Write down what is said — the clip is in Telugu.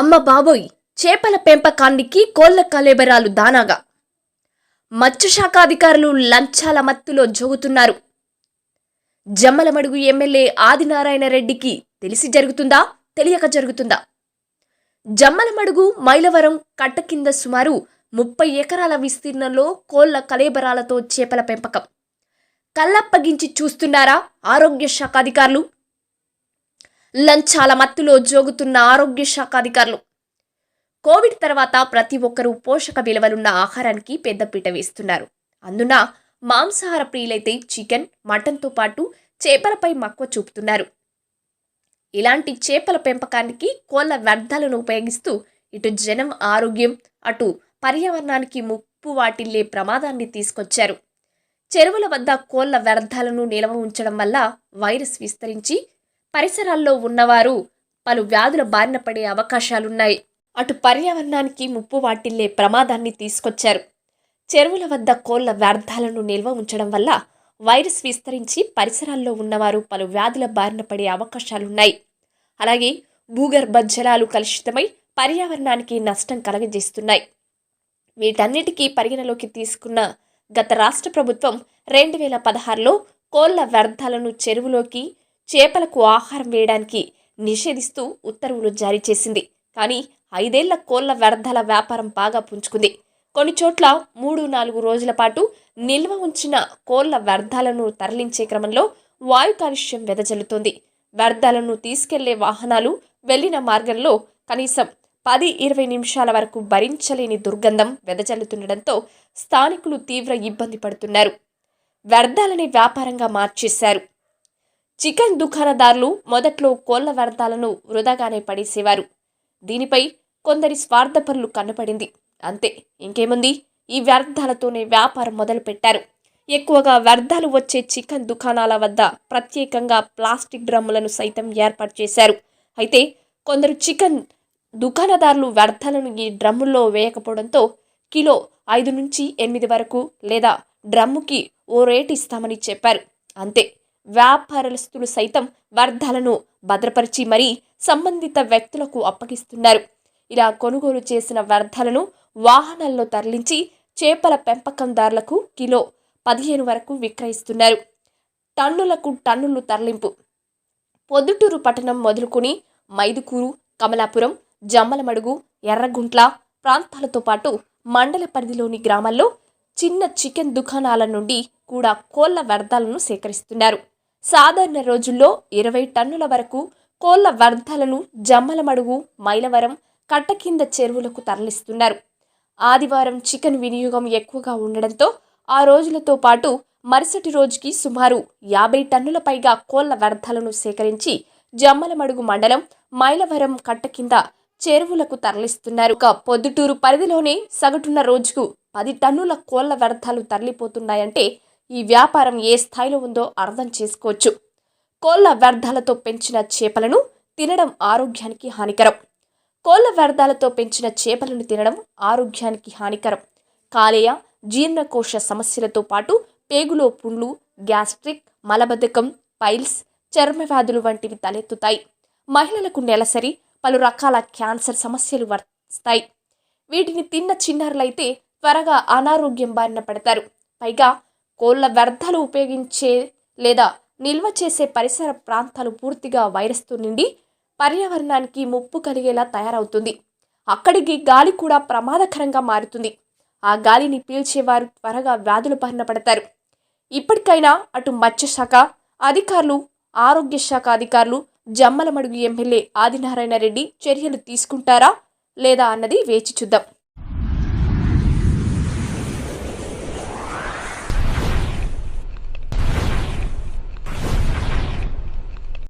అమ్మ బాబోయ్ చేపల పెంపకానికి కోళ్ళ కలేబరాలు దానాగా. మత్స్యశాఖ అధికారులు లంచాల మత్తులో జోగుతున్నారు. జమ్మలమడుగు ఎమ్మెల్యే ఆదినారాయణ రెడ్డికి తెలిసి జరుగుతుందా? తెలియక జరుగుతుందా? జమ్మలమడుగు మైలవరం కట్ట కింద సుమారు ముప్పై ఎకరాల విస్తీర్ణంలో కోళ్ళ కలేబరాలతో చేపల పెంపకం. కళ్ళప్పగించి చూస్తున్నారా ఆరోగ్య శాఖ అధికారులు లంచాల మత్తులో జోగుతున్న ఆరోగ్య శాఖ అధికారులు. కోవిడ్ తర్వాత ప్రతి ఒక్కరూ పోషక విలువలున్న ఆహారానికి పెద్దపీట వేస్తున్నారు. అందున మాంసాహార ప్రియులైతే చికెన్ మటన్తో పాటు చేపలపై మక్కువ చూపుతున్నారు. ఇలాంటి చేపల పెంపకానికి కోళ్ళ వ్యర్థాలను ఉపయోగిస్తూ ఇటు జనం ఆరోగ్యం అటు పర్యావరణానికి ముప్పు వాటిల్లే ప్రమాదాన్ని తీసుకొచ్చారు. చెరువుల వద్ద కోళ్ళ వ్యర్థాలను నిల్వ ఉంచడం వల్ల వైరస్ విస్తరించి పరిసరాల్లో ఉన్నవారు పలు వ్యాధుల బారిన పడే అవకాశాలున్నాయి. అటు పర్యావరణానికి ముప్పు వాటిల్లే ప్రమాదాన్ని తీసుకొచ్చారు. చెరువుల వద్ద కోళ్ళ వ్యర్థాలను నిల్వ ఉంచడం వల్ల వైరస్ విస్తరించి పరిసరాల్లో ఉన్నవారు పలు వ్యాధుల బారిన పడే అవకాశాలున్నాయి. అలాగే భూగర్భ జలాలు కలుషితమై పర్యావరణానికి నష్టం కలగజేస్తున్నాయి. వీటన్నిటికీ పరిగణలోకి తీసుకున్న గత రాష్ట్ర ప్రభుత్వం రెండు వేల పదహారులో కోళ్ళ వ్యర్థాలను చెరువులోకి చేపలకు ఆహారం వేయడానికి నిషేధిస్తూ ఉత్తర్వులు జారీ చేసింది. కానీ ఐదేళ్ళ కోళ్ళ వ్యర్థాల వ్యాపారం బాగా పుంజుకుంది. కొన్ని చోట్ల మూడు నాలుగు రోజుల పాటు నిల్వ ఉంచిన కోళ్ళ వ్యర్థాలను తరలించే క్రమంలో వాయు కాలుష్యం వెదజల్లుతోంది. వ్యర్థాలను తీసుకెళ్ళే వాహనాలు వెళ్ళిన మార్గంలో కనీసం పది ఇరవై నిమిషాల వరకు భరించలేని దుర్గంధం వెదజల్లుతుండటంతో స్థానికులు తీవ్ర ఇబ్బంది పడుతున్నారు. వ్యర్థాలని వ్యాపారంగా మార్చేశారు. చికెన్ దుకాణదారులు మొదట్లో కోళ్ళ వ్యర్థాలను వృధాగానే పడేసేవారు. దీనిపై కొందరి స్వార్థపరులు కనపడింది. అంతే ఇంకేముంది? ఈ వ్యర్థాలతోనే వ్యాపారం మొదలుపెట్టారు. ఎక్కువగా వ్యర్థాలు వచ్చే చికెన్ దుకాణాల వద్ద ప్రత్యేకంగా ప్లాస్టిక్ డ్రమ్ములను సైతం ఏర్పాటు చేశారు. అయితే కొందరు చికెన్ దుకాణదారులు వ్యర్థాలను ఈ డ్రమ్ముల్లో వేయకపోవడంతో కిలో ఐదు నుంచి ఎనిమిది వరకు లేదా డ్రమ్ముకి ఓ రేటు ఇస్తామని చెప్పారు. అంతే వ్యాపారస్తులు సైతం వ్యర్థాలను భద్రపరిచి మరీ సంబంధిత వ్యక్తులకు అప్పగిస్తున్నారు. ఇలా కొనుగోలు చేసిన వ్యర్థాలను వాహనాల్లో తరలించి చేపల పెంపకందారులకు కిలో పదిహేను వరకు విక్రయిస్తున్నారు. టన్నులకు టన్నులు తరలింపు. పొద్దుటూరు పట్టణం మొదలుకొని మైదుకూరు కమలాపురం జమ్మలమడుగు ఎర్రగుంట్ల ప్రాంతాలతో పాటు మండల పరిధిలోని గ్రామాల్లో చిన్న చికెన్ దుకాణాల నుండి కూడా కోళ్ళ వ్యర్థాలను సేకరిస్తున్నారు. సాధారణ రోజుల్లో ఇరవై టన్నుల వరకు కోళ్ళ వ్యర్థాలను జమ్మలమడుగు మైలవరం కట్ట కింద చెరువులకు తరలిస్తున్నారు. ఆదివారం చికెన్ వినియోగం ఎక్కువగా ఉండడంతో ఆ రోజులతో పాటు మరుసటి రోజుకి సుమారు యాభై టన్నుల పైగా కోళ్ళ వ్యర్థాలను సేకరించి జమ్మలమడుగు మండలం మైలవరం కట్ట కింద చెరువులకు తరలిస్తున్నారు. ఒక పొద్దుటూరు పరిధిలోనే సగటున రోజుకు పది టన్నుల కోళ్ళ వ్యర్థాలు తరలిపోతున్నాయంటే ఈ వ్యాపారం ఏ స్థాయిలో ఉందో అర్థం చేసుకోవచ్చు. కోళ్ళ వ్యర్థాలతో పెంచిన చేపలను తినడం ఆరోగ్యానికి హానికరం. కోళ్ళ వ్యర్థాలతో పెంచిన చేపలను తినడం ఆరోగ్యానికి హానికరం. కాలేయ జీర్ణకోశ సమస్యలతో పాటు పేగులో పుండ్లు గ్యాస్ట్రిక్ మలబద్ధకం పైల్స్ చర్మ వ్యాధులు వంటివి తలెత్తుతాయి. మహిళలకు నెలసరి పలు రకాల క్యాన్సర్ సమస్యలు వస్తాయి వీటిని తిన్న చిన్నారులైతే త్వరగా అనారోగ్యం బారిన పడతారు. పైగా కోళ్ళ వ్యర్థాలు ఉపయోగించే లేదా నిల్వ చేసే పరిసర ప్రాంతాలు పూర్తిగా వైరస్తో నిండి పర్యావరణానికి ముప్పు కలిగేలా తయారవుతుంది. అక్కడికి గాలి కూడా ప్రమాదకరంగా మారుతుంది. ఆ గాలిని పీల్చేవారు త్వరగా వ్యాధులు బారిన పడతారు ఇప్పటికైనా అటు మత్స్యశాఖ అధికారులు ఆరోగ్య శాఖ అధికారులు జమ్మలమడుగు ఎమ్మెల్యే ఆదినారాయణ రెడ్డి చర్యలు తీసుకుంటారా లేదా అన్నది వేచి చూద్దాం.